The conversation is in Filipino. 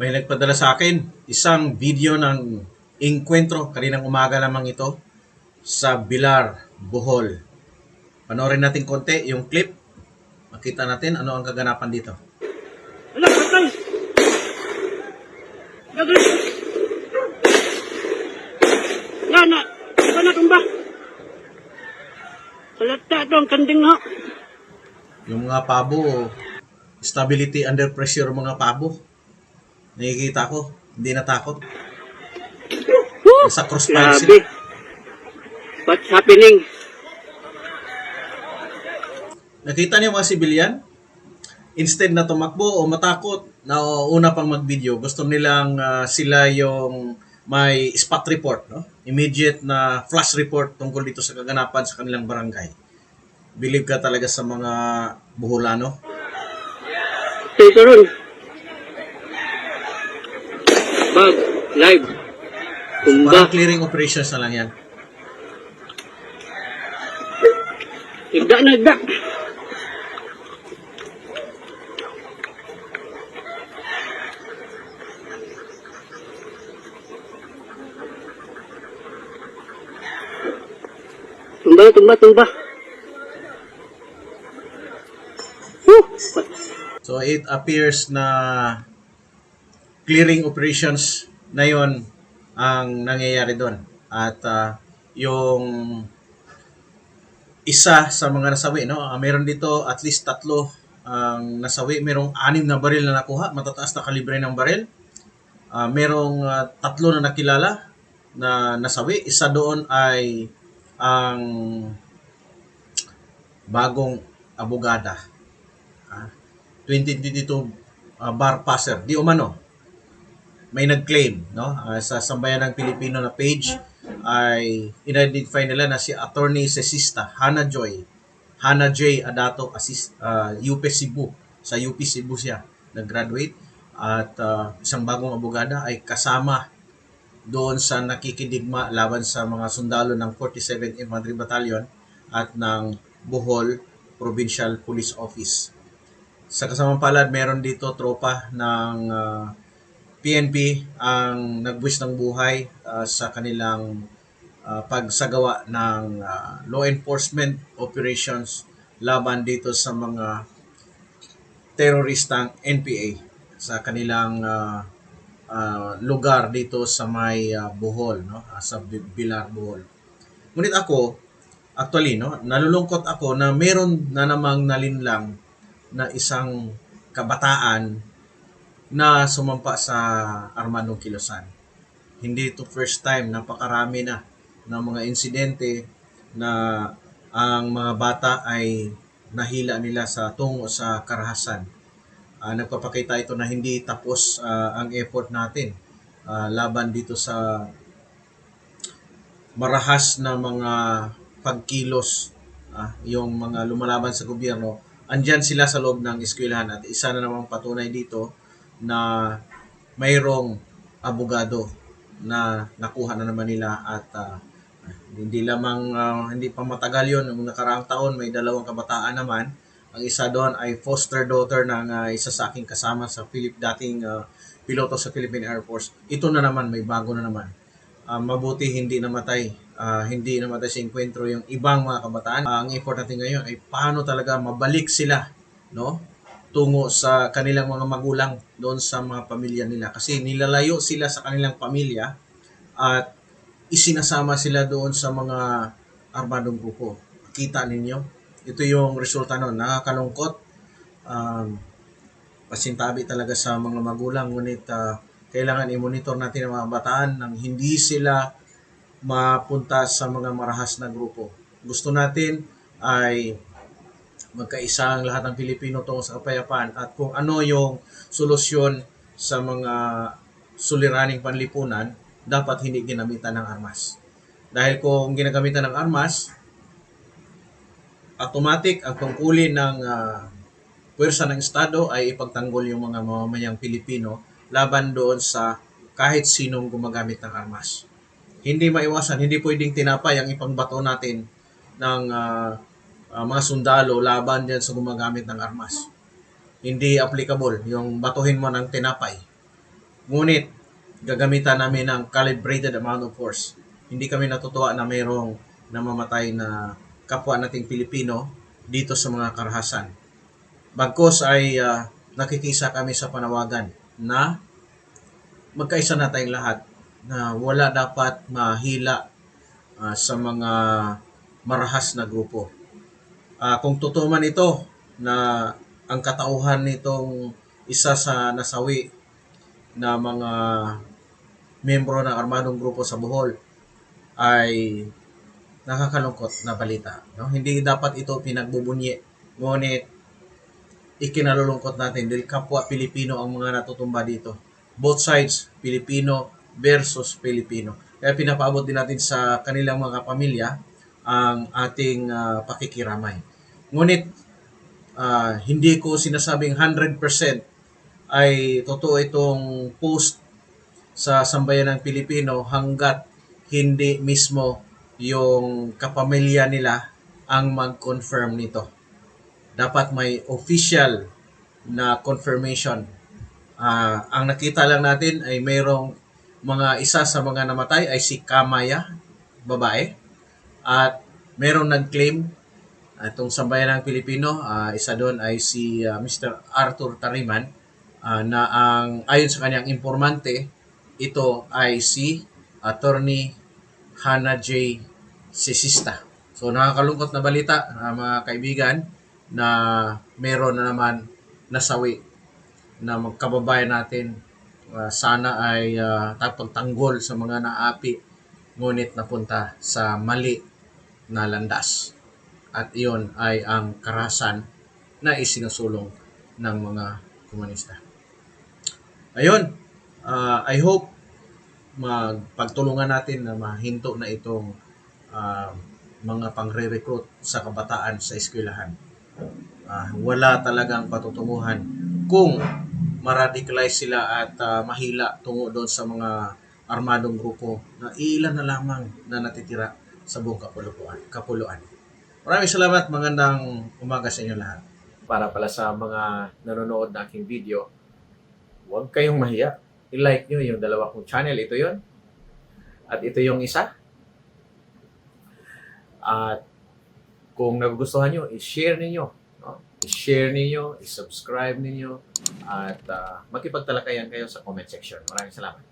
May nagpadala sa akin isang video ng inkwentro kaninang umaga lamang ito sa Bilar, Bohol. Panoorin natin konti yung clip. Makita natin ano ang kaganapan dito. Ala, patay! Gagawin! Nga na! Iba na tumba! Salata ito ang kanding ha! Yung mga pabo, stability under pressure mga pabo. Nakikita ko, hindi natakot. Nasa crossfire sila. Grabe! What's happening? Nakita niyo mga civilian? Instead na tumakbo o matakot na una pang mag-video, gusto nilang ah, sila yung may spot report, no? Immediate na flash report tungkol dito sa kaganapan sa kanilang barangay. Believe ka talaga sa mga buholano? Ito ron. Bag, live. Tumba. Parang clearing operations na lang yan. Igda na igda. Tumba, tumba, tumba. Whew! So it appears na clearing operations na yon ang nangyayari doon. At ah, yung isa sa mga nasawi, no? ah, meron dito at least tatlo ang nasawi. Merong anim na baril na nakuha, matataas na kalibre ng baril. Ah, merong ah, tatlo na nakilala na nasawi. Isa doon ay ang bagong abogada. Ah, 2022 uh, bar passer. Di umano. May nag-claim, no? Ah, sa sambayan ng Pilipino na page ay identify nila na si Attorney Cesista Hana Joy. Hana J. Adato assist uh, UP Cebu. Sa UP Cebu siya nag-graduate at ah, isang bagong abogada ay kasama doon sa nakikidigma laban sa mga sundalo ng 47th Infantry Battalion at ng Bohol Provincial Police Office. Sa kasamang palad, meron dito tropa ng ah, PNP ang nagbuwis ng buhay ah, sa kanilang ah, pagsagawa ng ah, law enforcement operations laban dito sa mga teroristang NPA sa kanilang ah, ah, lugar dito sa may ah, Bohol, no? Ah, sa Bi- Bilar, Bohol. Ngunit ako, actually, no, nalulungkot ako na meron na namang nalinlang na isang kabataan na sumampa sa Armando Kilosan. Hindi ito first time, napakarami na ng mga insidente na ang mga bata ay nahila nila sa tungo sa karahasan. Ah, nagpapakita ito na hindi tapos ah, ang effort natin ah, laban dito sa marahas na mga pagkilos ah, yung mga lumalaban sa gobyerno andyan sila sa loob ng eskwelahan at isa na namang patunay dito na mayroong abogado na nakuha na naman nila at ah, hindi lamang ah, hindi pa matagal yon nung nakaraang taon may dalawang kabataan naman. Ang isa doon ay foster daughter ng ah, isa sa aking kasama sa Philip dating ah, piloto sa Philippine Air Force. Ito na naman may bago na naman. Ah, mabuti hindi namatay. Ah, hindi namatay sa enkwentro yung ibang mga kabataan. Ah, ang effort natin ngayon ay paano talaga mabalik sila no tungo sa kanilang mga magulang doon sa mga pamilya nila kasi nilalayo sila sa kanilang pamilya at isinasama sila doon sa mga armadong grupo. Kita ninyo? Ito yung resulta nun. Nakakalungkot. Um, pasintabi talaga sa mga magulang ngunit ah, kailangan i-monitor natin ang mga bataan nang hindi sila mapunta sa mga marahas na grupo. Gusto natin ay magkaisa ang lahat ng Pilipino tungo sa kapayapaan at kung ano yung solusyon sa mga suliraning panlipunan, dapat hindi ginamitan ng armas. Dahil kung ginagamitan ng armas, automatic ang tungkulin ng ah, puwersa ng Estado ay ipagtanggol yung mga mamamayang Pilipino laban doon sa kahit sinong gumagamit ng armas. Hindi maiwasan, hindi pwedeng tinapay ang ipangbato natin ng ah, ah, mga sundalo laban dyan sa gumagamit ng armas. Hindi applicable yung batuhin mo ng tinapay. Ngunit, gagamitan namin ng calibrated amount of force. Hindi kami natutuwa na mayroong namamatay na kapwa nating Pilipino dito sa mga karahasan. Bagkos ay ah, nakikisa kami sa panawagan na magkaisa na tayong lahat na wala dapat mahila ah, sa mga marahas na grupo. Ah, kung totoo man ito na ang katauhan nitong isa sa nasawi na mga membro ng armadong grupo sa Bohol ay nakakalungkot na balita. No? Hindi dapat ito pinagbubunyi. Ngunit ikinalulungkot natin dahil kapwa Pilipino ang mga natutumba dito. Both sides, Pilipino versus Pilipino. Kaya pinapaabot din natin sa kanilang mga pamilya ang ating ah, pakikiramay. Ngunit ah, hindi ko sinasabing 100% ay totoo itong post sa sambayan ng Pilipino hanggat hindi mismo yung kapamilya nila ang mag-confirm nito. Dapat may official na confirmation. Ah, ang nakita lang natin ay mayroong mga isa sa mga namatay ay si Kamaya, babae. At mayroong nag-claim itong sambayan ng Pilipino, ah, isa doon ay si ah, Mr. Arthur Tariman ah, na ang ayon sa kanyang informante, ito ay si Attorney Hannah J. Sisista. So nakakalungkot na balita ah, mga kaibigan na meron na naman nasawi na magkababayan natin ah, sana ay uh, tanggol sa mga naapi ngunit napunta sa mali na landas. At iyon ay ang karahasan na isinusulong ng mga komunista. Ayun, ah, I hope magpagtulungan natin na mahinto na itong ah, mga pangre-recruit sa kabataan sa eskwelahan. Ah, wala talagang patutunguhan kung maradicalize sila at ah, mahila tungo doon sa mga armadong grupo na ilan na lamang na natitira sa buong kapuluan. kapuluan. Maraming salamat, magandang umaga sa inyo lahat. Para pala sa mga nanonood ng aking video, huwag kayong mahiya. I-like nyo yung dalawa kong channel. Ito yon At ito yung isa. At kung nagugustuhan nyo, i-share ninyo. No? I-share ninyo, i-subscribe ninyo, at uh, makipagtalakayan kayo sa comment section. Maraming salamat.